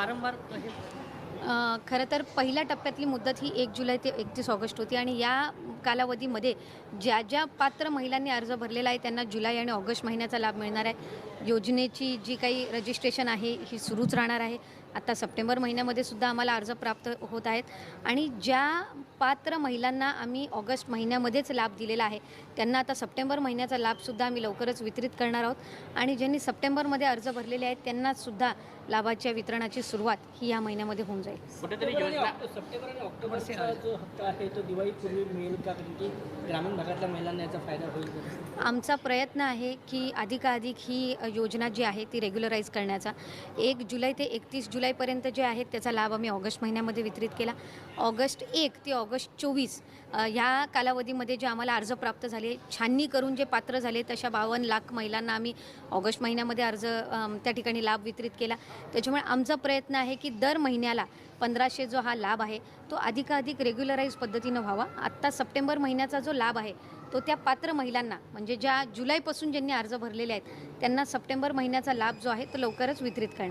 वारंवार खरं तर पहिल्या टप्प्यातली मुदत ही एक जुलै ते एकतीस ऑगस्ट होती आणि या कालावधीमध्ये ज्या ज्या पात्र महिलांनी अर्ज भरलेला आहे त्यांना जुलै आणि ऑगस्ट महिन्याचा लाभ मिळणार आहे. योजनेची जी काही रजिस्ट्रेशन आहे ही सुरूच राहणार आहे. आता सप्टेंबर महिन्यामध्ये सुद्धा आम्हाला अर्ज प्राप्त होत आहेत. आणि ज्या पात्र महिलांना आम्ही ऑगस्ट महिन्यामध्येच लाभ दिलेला आहे त्यांना आता सप्टेंबर महिन्याचा लाभसुद्धा आम्ही लवकरच वितरित करणार आहोत. आणि ज्यांनी सप्टेंबरमध्ये अर्ज भरलेले आहेत त्यांनासुद्धा लाभाच्या वितरणाची सुरुवात ही या महिन्यामध्ये होऊन जाईल. कुठेतरी सप्टेंबर आणि योजना ऑक्टो- सप्टेंबर आणि ऑक्टोबरचा जो हप्ता आहे तो दिवाळीपूर्वी मिळेल का? ग्रामीण भागातल्या महिलांना याचा फायदा होईल? आमचा प्रयत्न आहे की अधिकाधिक ही योजना जी आहे ती रेग्युलराईज करण्याचा. एक जुलै ते एकतीस जुलैपर्यंत जे आहेत त्याचा लाभ आम्ही ऑगस्ट महिन्यामध्ये वितरित केला. ऑगस्ट एक ते ऑगस्ट चोवीस ह्या कालावधीमध्ये जे आम्हाला अर्ज प्राप्त झाले छाननी करून जे पात्र झाले तशा बावन्न लाख महिलांना आम्ही ऑगस्ट महिन्यामध्ये अर्ज त्या ठिकाणी लाभ वितरित केला. त्याच्यामुळे आमचा प्रयत्न आहे की दर महिन्याला पंधराशे जो हा लाभ आहे तो अधिकाधिक रेग्युलराईज पद्धतीनं व्हावा. आत्ता सप्टेंबर महिन्याचा जो लाभ आहे तो त्या पात्र महिलांना म्हणजे ज्या जुलैपासून ज्यांनी अर्ज भरलेले आहेत त्यांना सप्टेंबर महिन्याचा लाभ जो आहे तो लवकरच वितरित करणार.